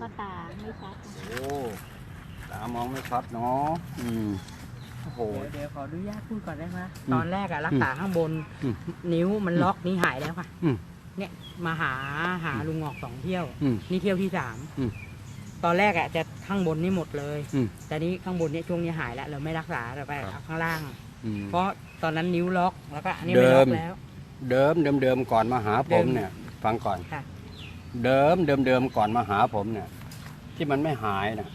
ก็ตาไม่ชัดโอ้ตามองไม่ชัดเนาะอืมโอ้โห เดี๋ยวเดี๋ยวขออนุญาตพูดก่อนได้ไหมอืมตอนแรกอะรักษาข้างบน อืมนิ้วมันล็อกนี่หายแล้วค่ะอืมเนี่ยมาหาหาลุงงอกสองเที่ยว อืมนี่เที่ยวที่สามอืมตอนแรกอะจะข้างบนนี่หมดเลย อืมแต่นี้ข้างบนเนี่ยช่วงนี้หายแล้วเราไม่รักษาเราไปครับ เอาข้างล่าง อืม เพราะตอนนั้นนิ้วล็อกแล้วก็อันนี้ไม่ล็อกเดิม แล้ว เดิมเดิมเดิมก่อนมาหาผมเนี่ย ฟังก่อน ค่ะ เดิมเดิมเดิมก่อนมาหาผมเนี่ย ที่มันไม่หายน่ะ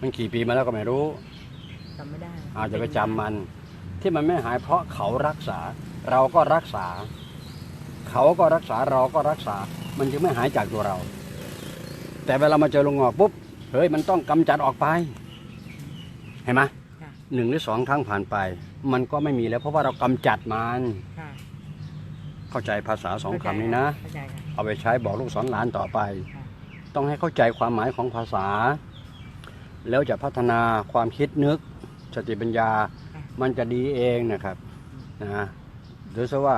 มันกี่ปีมาแล้วก็ไม่รู้ จำไม่ได้อาจจะไปจำมัน ที่มันไม่หายเพราะเขารักษา เราก็รักษา เขาก็รักษาเราก็รักษา มันจึงไม่หายจากตัวเรา แต่เวลามาเจอลุงงอกปุ๊บเฮ้ยมันต้องกำจัดออกไปเห็นไหมค่ะหนึ่งหรือสองครั้งผ่านไป มันก็ไม่มีแล้วเพราะว่าเรากำจัดมัน ค่ะเข้าใจภาษาสองคำนี้นะ เข้าใจค่ะ เอาไปใช้บอกลูกสอนหลานต่อไปค่ะต้องให้เข้าใจความหมายของภาษา แล้วจะพัฒนาความคิดนึกสติปัญญามันจะดีเองนะครับนะหรือซะว่า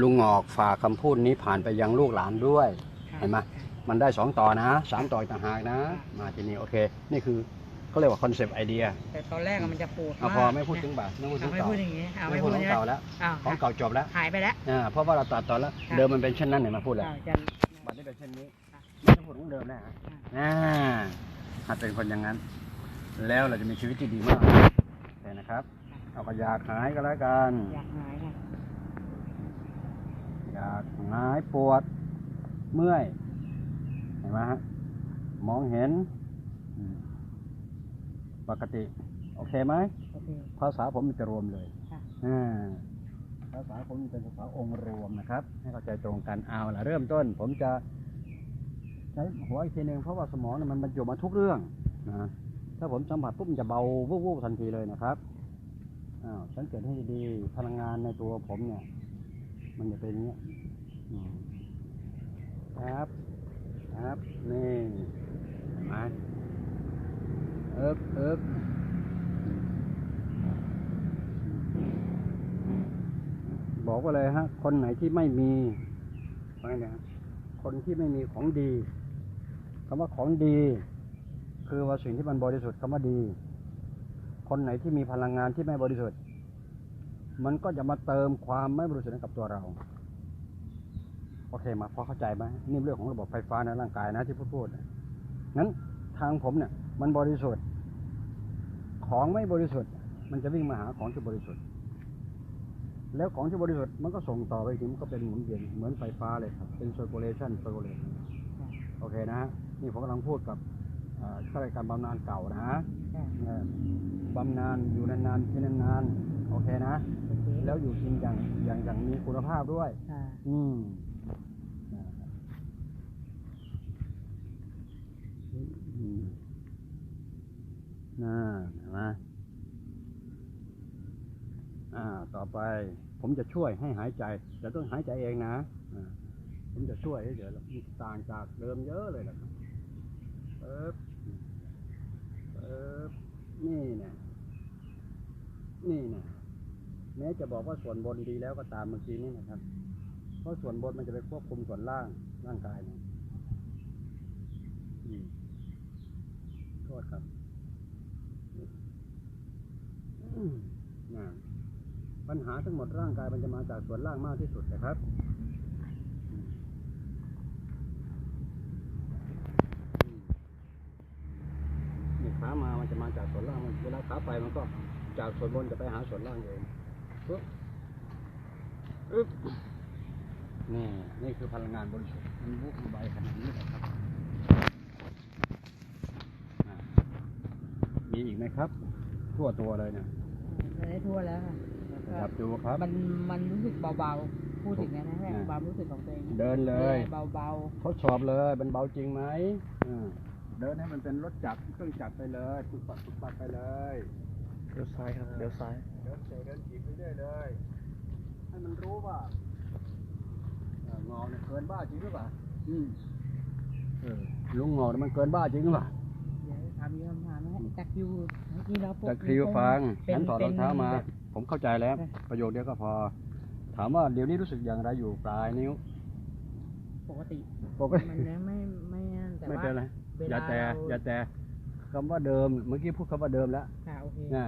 ลุงงอกฝากคำพูดนี้ผ่านไปยังลูกหลานด้วยค่ะเห็นไหมมันได้สองต่อนะสามต่ออีกต่างหากนะ มาทีนี้โอเค นี่คือ เขาเรียกว่าคอนเซปต์ไอเดียแต่ตอนแรกอะมันจะปวดเอามากพอไม่พูดถึงบาทไม่พูดถึเอางไม่เก่าพูดอย่างนี้เอาไม่ไม่พูพูดดขออย่างนี้เก่าแล้วอ้าวของเก่าจบแล้วหายไปแล้ว อ่าเพราะว่าเราตัดต่อแล้วค่ะ เดิมมันเป็นเช่นนั้นเนี่ยมาพูดแล้ว อ้าวจะ บัดนี้เป็นเช่นนี้ค่ะไม่ต้องพูดของเดิมนะฮะอ่าหัดเป็นคนอย่างนั้น แล้วเราจะมีชีวิตที่ดีมากโอเคนะครับ เอาก็อยากหายก็แล้วกัน อยากหายค่ะอยากหายปวดเมื่อย เห็นไหมฮะ มองเห็นอืม ปกติ โอเคไหม โอเค ภาษาผมมันจะรวมเลยค่ะ อ่าภาษาผมมันเป็นภาษาองค์รวมนะครับ ให้เข้าใจตรงกันเอาละเริ่มต้น ผมจะ ใช้หัวอีกทีหนึ่งเพราะว่าสมองเนี่ยมันบรรจุมาทุกเรื่องนะถ้าผมสัมผัสปุ๊บมันจะเบาวูบๆทันทีเลยนะครับอ้าวสังเกตให้ดีๆพลังงานในตัวผมเนี่ย มันจะเป็นอย่างเงี้ยอืมครับ ครับนี่เห็นไหม เอิบเอิบบอกไว่าเลยฮะ คนไหนที่ไม่มีฟังเนี่ยคนที่ไม่มีของดีคำว่าของดี คือว่าสิ่งที่มันบริสุทธิ์คำว่าดี คนไหนที่มีพลังงานที่ไม่บริสุทธิ์ มันก็จะมาเติมความไม่บริสุทธิ์ให้กับตัวเราโอเคมาพอเข้าใจไหมนี่เรื่องของระบบไฟฟ้าในร่างกายนะที่พูดพูดนั้นทางผมเนี่ย มันบริสุทธิ์ ของไม่บริสุทธิ์ มันจะวิ่งมาหาของที่บริสุทธิ์ แล้วของที่บริสุทธิ์มันก็ส่งต่อไปถึงมันก็เป็นหมุนเวียนเหมือนไฟฟ้าเลยครับ เป็น circulation circulation โอเคนะนี่ผมกำลังพูดกับเอ่อข้าราชการบำนาญเก่านะค่ะเออบำนาญอยู่นานๆกินนานๆโอเคนะโอเคแล้วอยู่กินอย่างอย่างอย่างมีคุณภาพด้วยค่ะอืมนะครับอืม น่าเห็นไหมอ่า ต่อไป ผมจะช่วยให้หายใจแต่ต้องหายใจเองนะอ่าผมจะช่วยให้เดี๋ยวต่างจากเดิมเยอะเลยนะครับเอ๊บเอ๊บนี่เนี่ยนี่เนี่ยแม้จะบอกว่าส่วนบนดีแล้วก็ตามเมื่อกี้นี่นะครับ เพราะส่วนบนมันจะไปควบคุมส่วนล่างร่างกายนี่ยอืมโทษครับอืม นะปัญหาทั้งหมดร่างกายมันจะมาจากส่วนล่างมากที่สุดนะครับอืมอืมนี่ขามามันจะมาจากส่วนล่างมันเวลาขาไปมันก็จากส่วนบนจะไปหาส่วนล่างเองปึ๊บอึ๊บนี่นี่คือพลังงานบริสุทธิ์มันวุบใบขนาดนี้แหละครับ มีอีกไหมครับ ทั่วตัวเลยเนี่ย ได้ทั่วแล้วค่ะจับดูครับ มันมันรู้สึกเบาๆ พูดถึงนะนะอ่าความรู้สึกของตัวเองเดินเลยเบาทดสอบเลยมันเบาจริงไหมอ่าเดินให้มันเป็นรถจักรเครื่องจักรไปเลยปุกปักปุกปักไปเลยเดี๋ยวซ้ายครับเดี๋ยวซ้ายเดินเตะเดินจีบไปเรื่อยเลยให้มันรู้ว่างอเนี่ยเกินบ้าจริงหรือเปล่าอืมเออลุงงอเนี่ยมันเกินบ้าจริงหรือเปล่าๆเดี๋ยวถามมีคำถามนะ ตะคริวเมื่อกี้เราปกตะคริวฟังเป็นงั้นถอดรองเท้ามาเป็นแบบผมเข้าใจแล้วใช่ประโยคเดียวก็พอ ถามว่าเดี๋ยวนี้รู้สึกอย่างไรอยู่ปลายนิ้วปกติปกติมันไม่ไม่นั่นแต่ไม่ว่าเป็นไรเวอย่าลาแต่เราอย่าแต่คำว่าเดิมเมื่อกี้พูดคำว่าเดิมแล้วค่ะโอเคนะ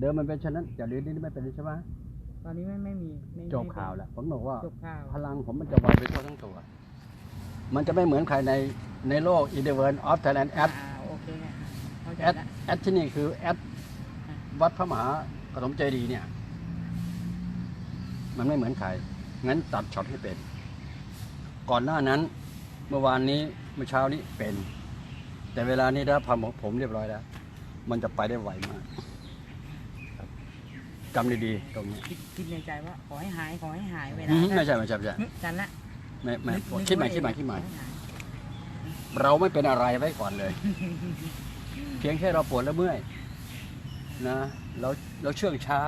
เดิมมันเป็นเช่นนั้นอย่าลืมนี่ไม่เป็นใช่ไหมตอนนี้ไม่ไม่มีไม่จบข่าวแล้วผมบอกว่า จบข่าวพลังผมมันจะไวไปทั่วทั้งตัว มันจะไม่เหมือนใครในในโลก in the world of Thailand แอดอ่าโอเคค่ะเข้าใจ แอดละแอดที่นี่คือแอดวัดพระมหากฐมเจดีย์เนี่ย มันไม่เหมือนใคร งั้นตัดช็อตให้เป็น ก่อนหน้านั้น เมื่อวานนี้เมื่อเช้านี้เป็น แต่เวลานี้ได้พำของผมเรียบร้อยแล้ว มันจะไปได้ไวมากครับจำดีๆตรงนี้คิดคิดในใจว่าขอให้หายขอให้หายเวลาอืมไม่ใช่ไม่ใช่ไม่ใช่หึกันละไม่ไม่นึกนึกคิดใหม่ว่าคิดใหม่เองคิดใหม่ขอายเราไม่เป็นอะไรไว้ก่อนเลย เพียงแค่เราปวดและเมื่อยนะเราเราเชื่องช้า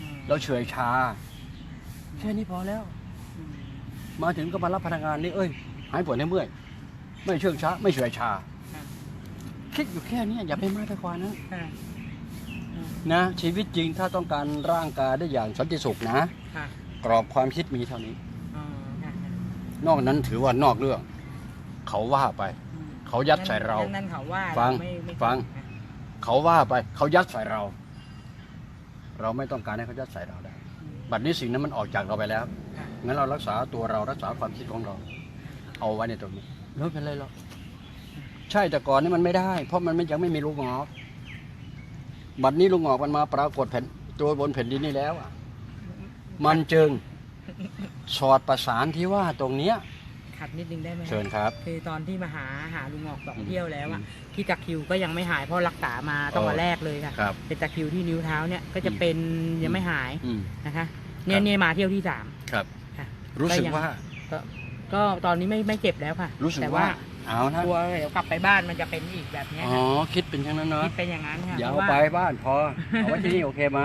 อืมเราเฉื่อยชาแค่นี้พอแล้วอืมมาถึงก็มารับพนักงานนี่เอ้ย หายปวดและเมื่อย ไม่เชื่องช้า ไม่เฉื่อยชาค่ะคิดอยู่แค่เนี้ยอย่าไปมากไปกว่านั้นค่ะนะชีวิตจริงถ้าต้องการร่างกายได้อย่างสันติสุขนะค่ะกรอบความคิดมีเท่านี้อ๋อค่ะค่ะนอกนั้นถือว่านอกเรื่อง เขาว่าไปอืม เขายัดใส่เรานั่นเขาว่าฟังไม่ไม่ฟังค่ะเขาว่าไปเขายัดใส่เรา เราไม่ต้องการให้เขายัดใส่เราได้อืมบัดนี้สิ่งนั้นมันออกจากเราไปแล้ว ค่ะงั้นเรารักษาตัวเรารักษาความคิดของเรา เอาไว้ในตรงนี้ไม่เป็นไรหรอกใช่แต่ก่อนนี่มันไม่ได้ เพราะมันไม่ยังไม่มีลูกงอกบัดนี้ลูกงอกมันมาปรากฏแผ่นตัวบนแผ่นดินนี่แล้วอะมันจึงสอดประสานที่ว่าตรงเนี้ย ขัดนิดนึงได้ไหมเชิญครับ คือตอนที่มาหาหาลุงออกสองอืมเที่ยวแล้วอะอืมที่ตะคริวก็ยังไม่หายเพราะรักษามาต้องมาเออแรกเลยค่ะ ครับ เป็นตะคริวที่นิ้วเท้าเนี่ยก็จะอืมเป็นยังไม่หายอืมนะคะ เนี่ครัยบเนี่ยมาเที่ยวที่สาม ครับ ค่ะ รู้สึกก็ยังว่า ก็ก็ตอนนี้ไม่ไม่เจ็บแล้วค่ะ รู้สึกแต่ว่าว่าเอานะกลัวเดี๋ยวกลับไปบ้านมันจะเป็นอีกแบบเนี้ยอ๋อค่ะคิดเป็นอย่างนั้นเนาะคิดเป็นอย่างนั้นค่ะอย่าเพเอาราะว่าไปบ้านพอเอาไว้ที่นี่โอเคไหม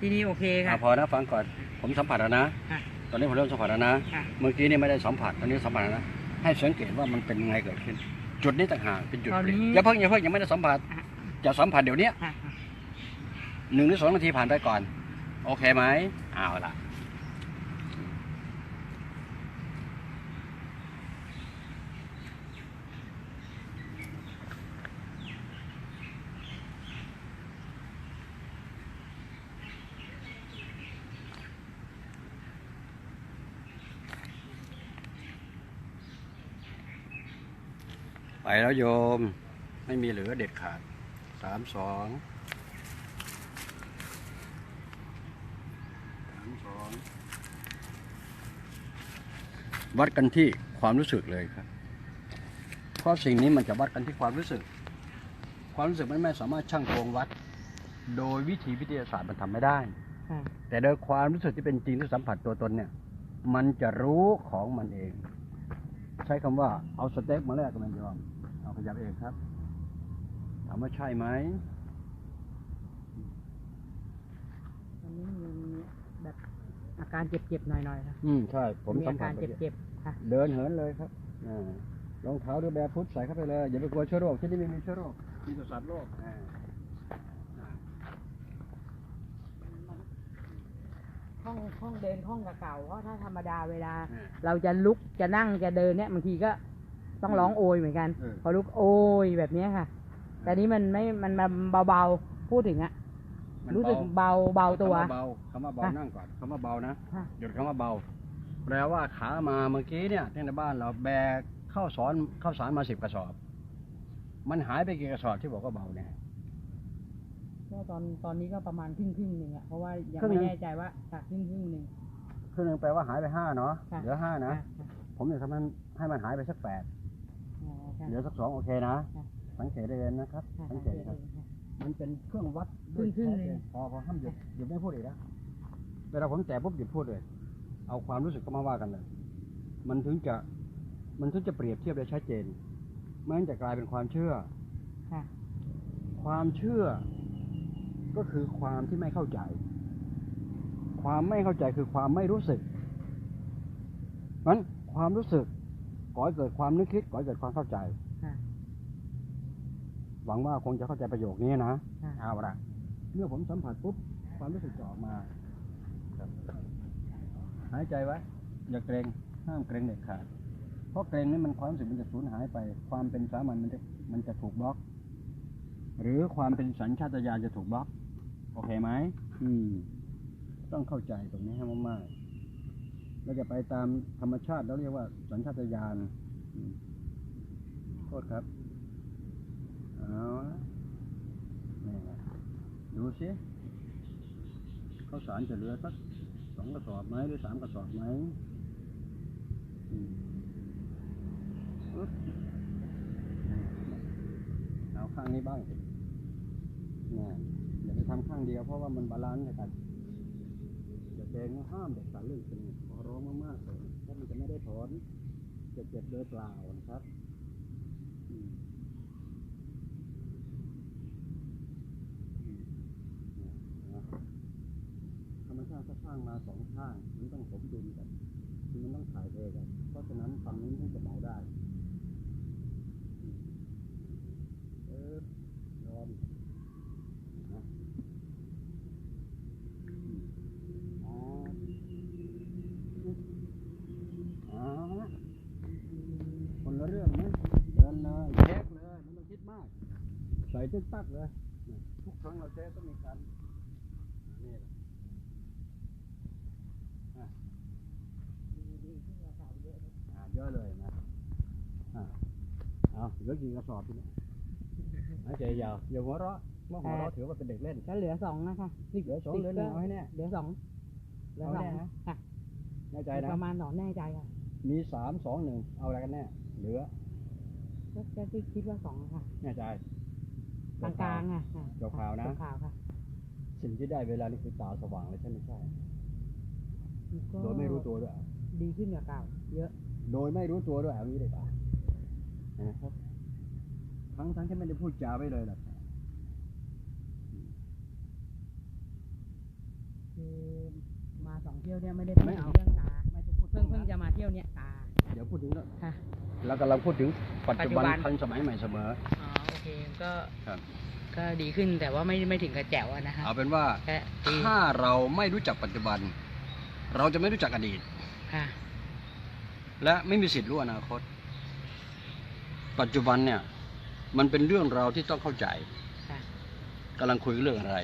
ที่นี่โอเคอะค่ะพอนะฟังก่อน ผมสัมผัสแล้วนะ ค่ะ ตอนนี้ผมเริ่มสัมผัสแล้วนะ ค่ะ เมื่อกี้นี่ไม่ได้สัมผัส ตอนนี้สัมผัสแล้วนะ ให้สังเกตว่ามันเป็นไงเกิดขึ้น จุดนี้ต่างหากเป็นจุดตอนเปลี่ยนนี้อย่าเพิ่งอย่าเพิ่งยังไม่ได้สัมผัส อะ จะสัมผัสเดี๋ยวนี้ค่ะ หนึ่งหรือสองนาทีผ่านไปก่อน โอเคไหมเอาล่ะ ไปแล้วโยม ไม่มีเหลือเด็ดขาดสามสองสามสองวัดกันที่ความรู้สึกเลยครับ เพราะสิ่งนี้มันจะวัดกันที่ความรู้สึก ความรู้สึกมันไม่สามารถช่างตวงวัด โดยวิธีวิทยาศาสตร์มันทำไม่ได้ค่ะแต่โดยความรู้สึกที่เป็นจริงที่สัมผัสตัวตนเนี่ย มันจะรู้ของมันเอง ใช้คำว่าเอาสเต็กมาแลกกับมันยอมเอา ขยับเองครับ ถามว่าใช่ไหมตอนนี้มีแบบอาการเจ็บๆหน่อยๆค่ะอืมใช่ ผมมีสัอามผักาสรไปเจ็บๆค่ะเดินเหินเลยครับอ่ารองเท้าหรือแบบพุทธใส่เข้าไปเลย อย่าไปกลัวเชื้อโรคที่นี่ไม่มีเชื้อโรคมีแต่สัตว์โรคอ่าห้องห้องเดินห้องเก่าๆเพราะถ้าธรรมดาเวลาอ่าเราจะลุกจะนั่งจะเดินเนี่ยบางทีก็ ต้องร้องโอยเหมือนกันเออพอลุกโอยแบบเนี้ยค่ะ แต่นี้มันไม่ มันมันเบาๆ พูดถึงอะมันรู้สึกเบาเบาเบาตัว คำว่าเบาคำว่าเบาค่ะนั่งก่อนคำว่าเบานะค่ะ หยุดคำว่าเบา แปลว่าขามาเมื่อกี้เนี่ยที่ในบ้านเราแบกข้าวสอนข้าวสารมาสิบกระสอบ มันหายไปกี่กระสอบที่บอกว่าเบาเนี่ย ก็ตอนตอนนี้ก็ประมาณครึ่งครึ่งๆหนึ่งอะเพราะว่ายังครึ่งหนึ่ไม่ง แน่ใจว่าจากครึ่งครึ่งๆหนึ่ง ครึ่งหนึงแปลว่าหายไปห้าเนาะค่ะ เหลือห้านะค่ะผมอยากทำให้ให้มันหายไปสักแปดอ๋อค่ะ เหลือสักสองโอเคนะค่ะสังเกตได้เลยนะครับค่ะสังเกตครับ มันเป็นเครื่องวัดครึ่งๆด้วยเลยพอพอห้ามหยุดหยุดไม่พูดอีกแล้วเวลาผมแตะปุ๊บหยุดพูดเลย เอาความรู้สึกก็มาว่ากันเลย มันถึงจะ มันถึงจะเปรียบเทียบได้ชัดเจน ไม่งั้นจะกลายเป็นความเชื่อค่ะความเชื่อ ก็คือความที่ไม่เข้าใจ ความไม่เข้าใจคือความไม่รู้สึกนั้นความรู้สึก ก่อให้เกิดความนึกคิดก่อให้เกิดความเข้าใจ ค่ะหวังว่าคงจะเข้าใจประโยคนี้นะ ค่ะเอาละเมื่อผมสัมผัสปุ๊บความรู้สึกจะออกมาครับหายใจไว้ อย่าเกรงห้ามเกรงเด็ดขาดเพราะเกรงนี่มันความรู้สึกมันจะสูญหายไป ความเป็นสามัญมันจะมันจะถูกบล็อก หรือความเป็นสัญชาตญาณจะถูกบล็อก โอเคไหมอืม ต้องเข้าใจตรงนี้ให้มากๆ เราจะไปตามธรรมชาติเราเรียกว่าสัญชาตญาณโทษครับเอาละนี่แหละดูสิข้าวสารจะเหลือสักสองกระสอบไหมหรือสามกระสอบไหมอืมปึ๊บเอาข้างนี้บ้างสิเนี่ยอย่าไปทำข้างเดียวเพราะว่ามันบาลานซ์กันจะเจงนห้ามเด็กขาดเรื่องสนิทขอ ร้องมากๆเลยถ้ามันจะไม่ได้ถอนจะเจ็บโดยเปล่านะครับอืมธรรมชาติสร้างมาสองข้างมันต้องสมดุลกัน มันต้องถ่ายเทกัน เพราะฉะนั้นฝั่งนี้ถึงจะเมาได้อืมเออร้อนนะอืมอ๋ออ๋อคนละเรื่องนะเดินเลยเช็คเลยไม่ต้องคิดมาก ใส่ตึ๊กตักเลยนะทุกครั้งเราเช็คต้องมีการนี่แหละอ่าเยอะเลยนะอ่าเอาเหลือกี่กระสอบทีนี้หายใจยาวอย่าหัวเราะเมื่อหัวเราะถือว่าเป็นเด็กเล่นก็เหลือสองนะคะนี่เหลือสองเหลือหนึ่งเอาให้แน่เหลือสองเหลือสองเอาแน่นะค่ะแน่ใจนะประมาณสองแน่ใจค่ะมีสามสองหนึ่งเอาอะไรกันแน่เหลือก็ก็ที่คิดว่าสองค่ะแน่ใจ กลางกลางๆอะค่ะจบข่าวนะจบข่าวค่ะสิ่งที่ได้เวลานี่คือตาสว่างเลยใช่ไหมใช่ก็โดยไม่รู้ตัวด้วยดีขึ้นกว่าเก่าเยอะ โดยไม่รู้ตัวด้วยเอางี้ดีกว่านะครับทั้งทั้งที่ไม่ได้พูดจาไว้เลยล่ะคือมาสองเที่ยวเนี่ยไม่ได้ไม่พูดเอาถึงเรื่องตาไม่ต้องพูดเพิ่งเพิ่งจะมาเที่ยวเนี่ยตา เดี๋ยวพูดถึงแล้วค่ะเรากำลังพูดถึงปัจจุบันปัจจุบันทันสมัยใหม่เสมออ๋อโอ เคก็ครับ ก็ดีขึ้นแต่ว่าไม่ไม่ถึงกับแจ๋วอะนะคะเอาเป็นว่า แค่ดีถ้าเราไม่รู้จักปัจจุบัน เราจะไม่รู้จักอดีต ค่ะ และไม่มีสิทธิ์รู้อนาคต ปัจจุบันเนี่ย มันเป็นเรื่องราวที่ต้องเข้าใจค่ะ กำลังคุยเรื่องอะไร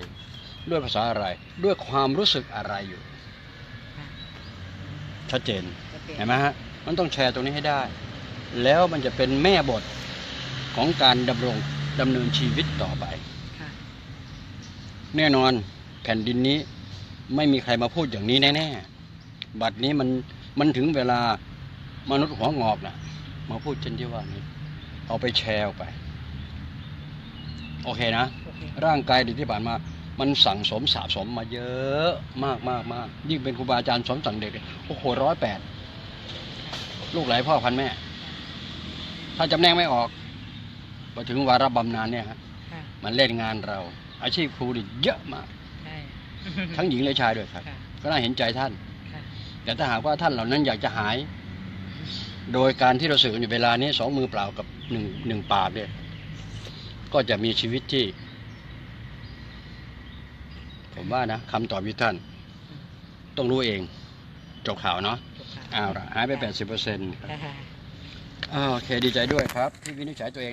ด้วยภาษาอะไร ด้วยความรู้สึกอะไรอยู่ ค่ะชัดเจนโอเคเห็นไหมฮะ มันต้องแชร์ตรงนี้ให้ได้ แล้วมันจะเป็นแม่บท ของการดำรงดำเนินชีวิตต่อไปค่ะแน่นอนแผ่นดินนี้ไม่มีใครมาพูดอย่างนี้แน่ๆ บัดนี้มันมันถึงเวลามนุษย์หัวงอกนะมาพูดเช่นที่ว่านี้ เอาไปแชร์ออกไป โอเคนะโอเคร่างกายที่ผ่านมา มันสั่งสมสะสมมาเยอะมากมากมากยิ่งเป็นครูบาอาจารย์สอนสั่งเด็กเนี่ยโอ้โหร้อยแปดลูกหลายพ่อพันแม่ ถ้าจำแนกไม่ออกพ อถึงวาระบำนาญเนี่ยฮะค่ะมันเล่นงานเรา อาชีพครูนี่เยอะมาก ใช่ทั้งหญิงและชายด้วยครับ ค่ะก็น่าเห็นใจท่าน ค่ะแต่ถ้าหากว่าท่านเหล่านั้นอยากจะหาย โดยการที่เราสื่อกันอยู่เวลานี้สองมือเปล่ากับหนึ่งหนึ่งปากเนี่ย ก็จะมีชีวิตที่ ผมว่านะคำตอบที่ท่าน ต้องรู้เอง จบข่าวเนาะจบข่าวอ้าวละหายไปแปดสิบเปอร์เซ็นต์ค่ะโอเคดีใจด้วยครับ ที่วินิจฉัยตัวเอง